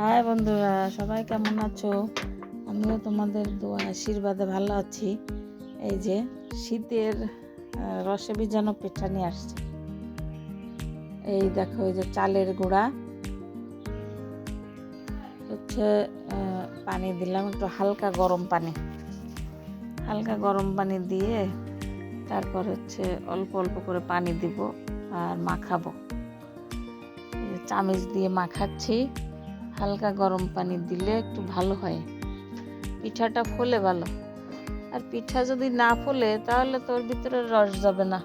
High বন্ধুরা, সবাই কেমন আছো? আমিও তোমাদের আশীর্বাদে ভালো আছি। এই যে শীতের রসে ভিজানো পিঠা নিয়ে আসছে। এই দেখো, এই যে চালের গুঁড়া। হচ্ছে পানি দিলাম, একটু হালকা গরম পানি। হালকা গরম পানি দিয়ে তারপর হচ্ছে অল্প অল্প করে পানি দিব আর মাখাবো। চামিচ দিয়ে মাখাচ্ছি। হালকা গরম পানি দিলে একটু ভালো হয়। পিঠাটা ফলে ভালো। আর পিঠা যদি না ফলে তাহলে তোর ভিতরে রস যাবে না।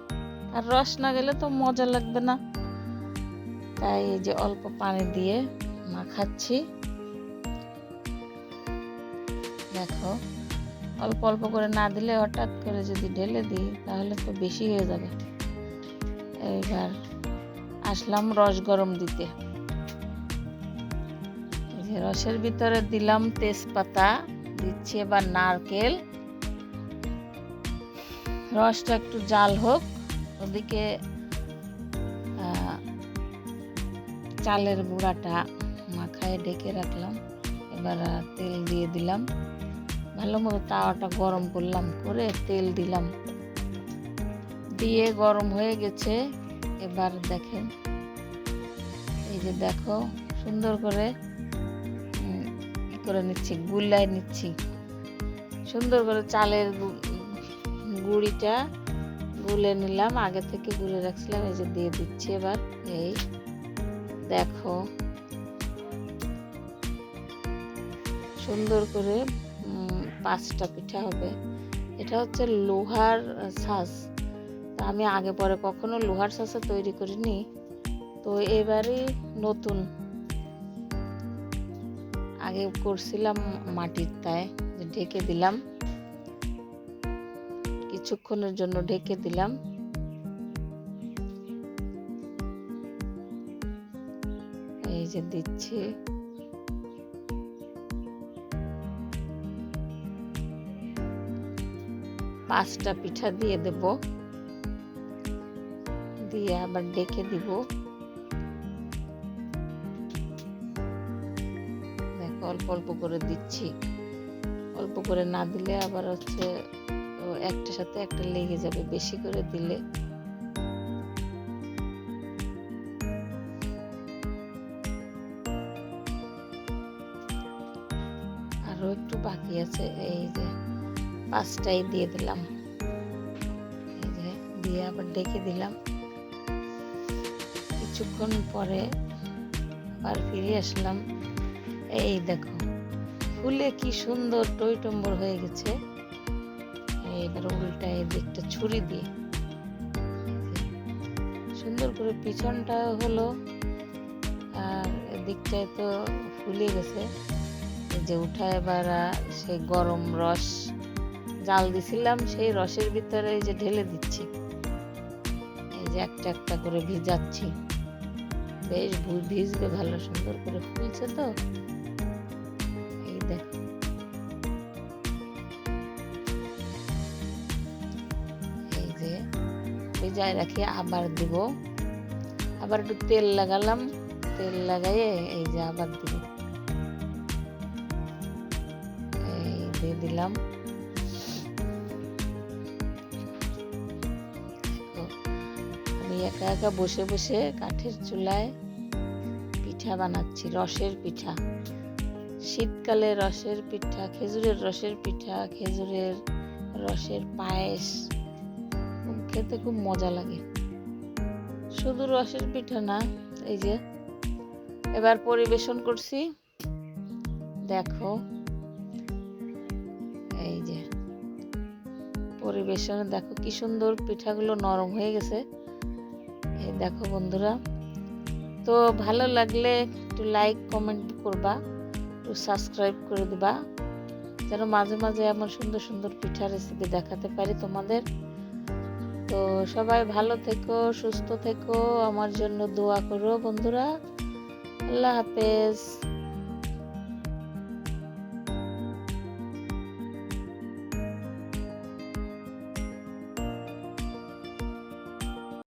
আর রস না গেলে তো মজা লাগবে না। তাই এই যে অল্প পানি দিয়ে মাখাচ্ছি। দেখো, অল্প অল্প করে না দিলে হঠাৎ করে যদি ঢেলে দিই তাহলে তো বেশি হয়ে যাবে। এইবার আসলাম রস গরম দিতে। রসের ভিতরে দিলাম তেজপাতা, দিচ্ছি এবার নারকেল। রসটা একটু জাল হোক, ওদিকে চালের গুঁড়াটা মাখায় ডেকে রাখলাম। এবার তেল দিয়ে দিলাম। ভালো মতো তাওয়াটা গরম করলাম, করে তেল দিলাম। দিয়ে গরম হয়ে গেছে। এবার দেখেন, এই যে দেখো, সুন্দর করে করে নিচ্ছি গুলাই নিচ্ছি। সুন্দর করে চালের গুঁড়িটা গুলে নিলাম, আগে থেকে গুলে রাখছিলাম, এই যে দিয়ে দিচ্ছি এবার, এই দেখো। সুন্দর করে পাঁচটা পিঠা হবে। এটা হচ্ছে লোহার ছাঁচ তা আমি আগে পরে কখনো লোহার ছাঁচে তৈরি করিনি। তো এবারে নতুন আগে করছিলাম মাটির তায় ঢেকে দিলাম। কিছুক্ষণের জন্য ঢেকে দিলাম। এই যে দিচ্ছি। পাঁচটা পিঠা দিয়ে দেব। দিয়ে আবার ডেকে দিব। অল্প অল্প করে দিচ্ছি। অল্প করে না দিলে আবার হচ্ছে একটার সাথে একটা লেগে যাবে। বেশি করে দিলে আরও একটু বাকি আছে। এই যে পাঁচটাই দিয়ে দিলাম। এই যে দিয়ে আবার ডেকে দিলাম। কিছুক্ষণ পরে আবার ফিরে আসলাম। এই দেখো, ফুলে কি সুন্দর টইটম্বর হয়ে গেছে। এইবার উল্টা এই দিকটা ছুরি দিয়ে। সুন্দর করে পিছনটা হলো, আর এদিকটায় তো ফুলে গেছে। যে উঠা এবার সেই গরম রস, জাল দিছিলাম, সেই রসের ভিতরে যে ঢেলে দিচ্ছি। এই যে একটা একটা করে ভিজাচ্ছি। বেশ ভিজবে ভালো, সুন্দর করে ফুলছে তো। এই এই যে রাখি, আবার দিব। আবার একটু তেল লাগালাম। তেল লাগাইয়ে এই যে আবার দিব। এই দিয়ে দিলাম। আমি একা একা বসে বসে কাঠের চুলায় পিঠা বানাচ্ছি, রসের পিঠা। শীতকালে রসের পিঠা, খেজুরের রসের পিঠা, খেজুরের রসের পায়েস। খেতে খুব মজা লাগে। শুধু রসের পিঠা না, এই যে এবার পরিবেশন করছি। দেখো, এই যে পরিবেশনে, দেখো কি সুন্দর পিঠাগুলো নরম হয়ে গেছে। এই দেখো বন্ধুরা, তো ভালো লাগলে একটু লাইক কমেন্ট করবা। একটু সাবস্ক্রাইব করে দিবা, যেন মাঝে মাঝে এমন সুন্দর সুন্দর পিঠা রেসিপি দেখাতে পারি তোমাদের। তো সবাই ভালো থেকো, সুস্থ থেকো, আমার জন্য দোয়া করো বন্ধুরা। আল্লাহ হাফেজ।